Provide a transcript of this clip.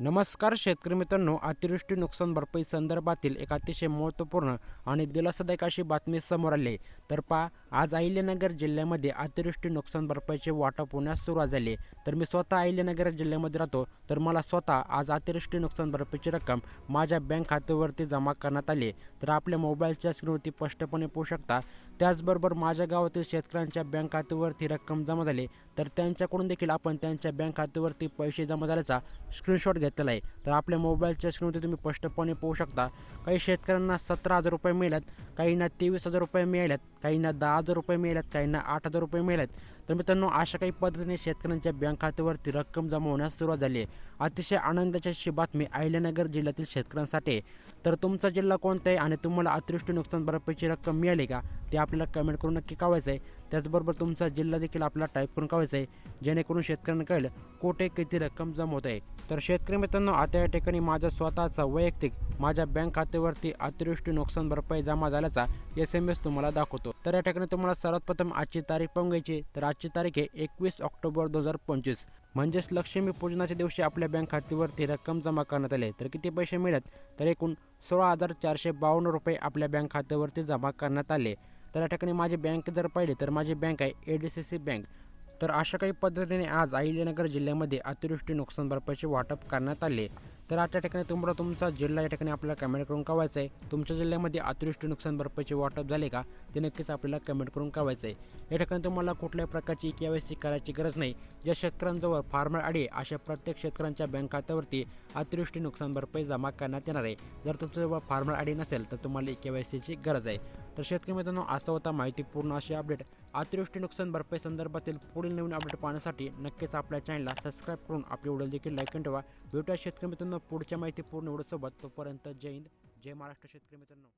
नमस्कार शेतकरी मित्रांनो अतिवृष्टी नुकसान भरपाई संदर्भातील एक अतिशय महत्त्वपूर्ण आणि दिलासादायक अशी बातमी समोर आली तर पहा आज अहिल्यानगर जिल्ह्यामध्ये अतिवृष्टी नुकसान भरपाईचे वाटप होण्यास सुरुवात झाली तर मी स्वतः अहिल्यानगर जिल्ह्यामध्ये राहतो तर मला स्वतः आज अतिवृष्टी नुकसान भरपाईची रक्कम माझ्या बँक खात्यावरती जमा करण्यात आली तर आपल्या मोबाईलच्या स्क्रीनवरती स्पष्टपणे पाहू शकता त्याचबरोबर माझ्या गावातील शेतकऱ्यांच्या बँक खात्यावरती रक्कम जमा झाली तर त्यांच्याकडून देखील आपण त्यांच्या बँक खात्यावरती पैसे जमा झाल्याचा स्क्रीनशॉट घेतलेला आहे. तर आपल्या मोबाईलच्या स्क्रीनवरती तुम्ही स्पष्टपणे पाहू शकता काही शेतकऱ्यांना सतरा हजार रुपये मिळाल्यात काहींना तेवीस हजार रुपये मिळाल्यात काहींना दहा हजार रुपये मिळाल्यात काहींना आठ हजार रुपये मिळाल्यात तर मित्रांनो अशा काही पद्धतीने शेतकऱ्यांच्या बँक खात्यावरती रक्कम जमा होण्यास सुरुवात झाली आहे. अतिशय आनंदाची अशी बातमी अहिल्यानगर जिल्ह्यातील शेतकऱ्यांसाठी आहे. तर तुमचा जिल्हा कोणता आहे आणि तुम्हाला अतिवृष्टी नुकसान भरपाईची रक्कम मिळाली का? ते आपल्याला कमेंट करून नक्की कळवायचं आहे. त्याचबरोबर तुमचा जिल्हा देखील आपल्याला टाईप करून कळवायचा आहे. जेणेकरून शेतकऱ्यांना कळेल कुठे किती रक्कम जमा होत आहे. तर शेतकरी मित्रांनो आता या ठिकाणी माझा स्वतःचा वैयक्तिक माझ्या बँक खात्यावरती अतिवृष्टी नुकसान भरपाई जमा झाल्याचा एस एम एस तुम्हाला दाखवतो. तर या ठिकाणी तुम्हाला सर्वात प्रथम आजची तारीख पाहून घ्यायची. तर आजची तारीख आहे एकवीस ऑक्टोबर दोन हजार पंचवीस. म्हणजेच लक्ष्मी पूजनाच्या दिवशी आपल्या बँक खात्यावरती रक्कम जमा करण्यात आली. तर किती पैसे मिळत तर एकूण सोळा हजार चारशे बावन्न रुपये आपल्या बँक खात्यावरती जमा करण्यात आले. तर या ठिकाणी माझी बँक जर पाहिली तर माझी बँक आहे A D C C bank तर अशा काही पद्धतीने आज अहिल्यानगर जिल्ह्यामध्ये अतिवृष्टी नुकसान भरपाईचे वाटप करण्यात आले. तर आजच्या ठिकाणी तुम्हाला तुमचा जिल्हा या ठिकाणी आपल्याला कमेंट करून कळवायचं आहे तुमच्या जिल्ह्यामध्ये अतिवृष्टी नुकसान भरपाईचे वाटप झाले का? ते नक्कीच आपल्याला कमेंट करून कळवायचं आहे या ठिकाणी तुम्हाला कुठल्याही प्रकारची के वाय सी करायची गरज नाही. ज्या शेतकऱ्यांजवळ फार्मर आडी अशा प्रत्येक शेतकऱ्यांच्या बँक खात्यावरती अतिवृष्टी नुकसान भरपाई जमा करण्यात येणार आहे. जर तुमच्याजवळ फार्मर आडी नसेल तर तुम्हाला के वाय सीची गरज आहे. तर शेतकरी मित्रांनो असा होता माहितीपूर्ण अशी अपडेट अतिवृष्टी नुकसान भरपाई संदर्भातील पुढील नवीन अपडेट पाहण्यासाठी नक्कीच आपल्या चॅनलला सबस्क्राईब करून आपली व्हिडिओ देखील लाईक करून ठेवा. भेटूया शेतकरी मित्रांनो पुढच्या माहितीपूर्ण व्हिडिओसोबत. तोपर्यंत जय हिंद जय महाराष्ट्र शेतकरी मित्रांनो.